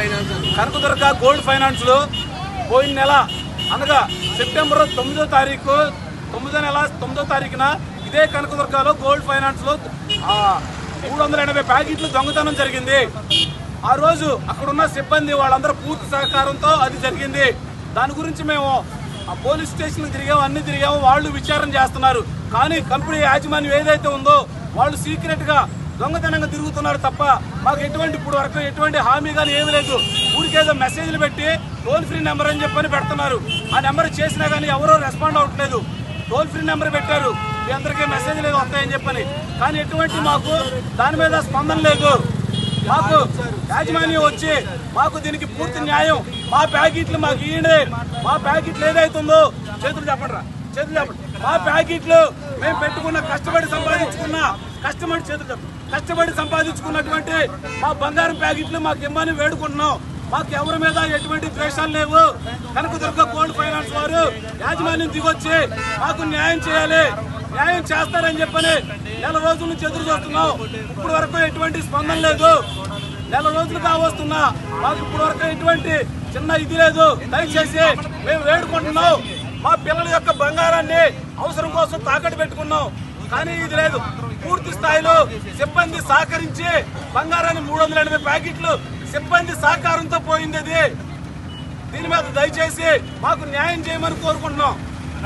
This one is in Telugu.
కనకదుర్గ గోల్డ్ ఫైనాన్స్లో పోయిన నెల అనగా సెప్టెంబర్ తొమ్మిదో తారీఖు తొమ్మిదో నెల తొమ్మిదో తారీఖున ఇదే కనకదుర్గలో గోల్డ్ ఫైనాన్స్లో మూడు వందల ఎనభై ప్యాకెట్లు దొంగతనం జరిగింది. ఆ రోజు అక్కడున్న సిబ్బంది వాళ్ళందరూ పూర్తి సహకారంతో అది జరిగింది. దాని గురించి మేము ఆ పోలీస్ స్టేషన్ తిరిగాము అన్ని తిరిగాము వాళ్ళు విచారణ చేస్తున్నారు. కానీ కంపెనీ యాజమాన్యం ఏదైతే ఉందో వాళ్ళు సీక్రెట్గా దొంగతనంగా తిరుగుతున్నారు తప్ప మాకు ఎటువంటి ఇప్పుడు వరకు ఎటువంటి హామీ కానీ ఏమీ లేదు. ఊరికేదో మెసేజ్లు పెట్టి టోల్ ఫ్రీ నెంబర్ అని చెప్పని పెడుతున్నారు. ఆ నెంబర్ చేసినా కానీ ఎవరో రెస్పాండ్ అవ్వట్లేదు. టోల్ ఫ్రీ నెంబర్ పెట్టారు. మీ అందరికీ మెసేజ్ లేదు వస్తాయని చెప్పని. కానీ ఎటువంటి మాకు దాని మీద స్పందన లేదు. మాకు యాజమాన్యం వచ్చి మాకు దీనికి పూర్తి న్యాయం. మా ప్యాకెట్లు మాకు ఇయ్యండి. మా ప్యాకెట్లు ఏదైతుందో చేతులు చెప్పండి చేతులు చెప్పండి మా ప్యాకెట్లు మేము పెట్టుకున్న కష్టపడి సంపాదించుకున్న కష్టపడి చేతులు చెప్పండి కష్టపడి సంపాదించుకున్నటువంటి మా బంగారం ప్యాకెట్లు మాకు ఇమ్మని వేడుకుంటున్నాం. మాకు ఎవరి మీద ఎటువంటి ద్వేషాలు లేవు. కనకదుర్గ గోల్డ్ ఫైనాన్స్ వారు యాజమాన్యం దిగొచ్చి మాకు న్యాయం చేయాలి. న్యాయం చేస్తారని చెప్పని నెల రోజుల నుంచి ఎదురు చూస్తున్నాం. ఇప్పుడు వరకు ఎటువంటి స్పందన లేదు. నెల రోజులు కావస్తున్నా మాకు ఇప్పుడు వరకు ఎటువంటి చిన్న ఇది లేదు. దయచేసి మేము వేడుకుంటున్నాం. మా పిల్లల యొక్క బంగారాన్ని అవసరం కోసం తాకట్టు పెట్టుకున్నాం. కానీ ఇది లేదు. పూర్తి స్థాయిలో సిబ్బంది సహకరించి బంగారాన్ని మూడు వందల ఎనభై ప్యాకెట్లు సిబ్బంది సహకారంతో పోయింది అది దీని మీద దయచేసి మాకు న్యాయం చేయమని కోరుకుంటున్నాం.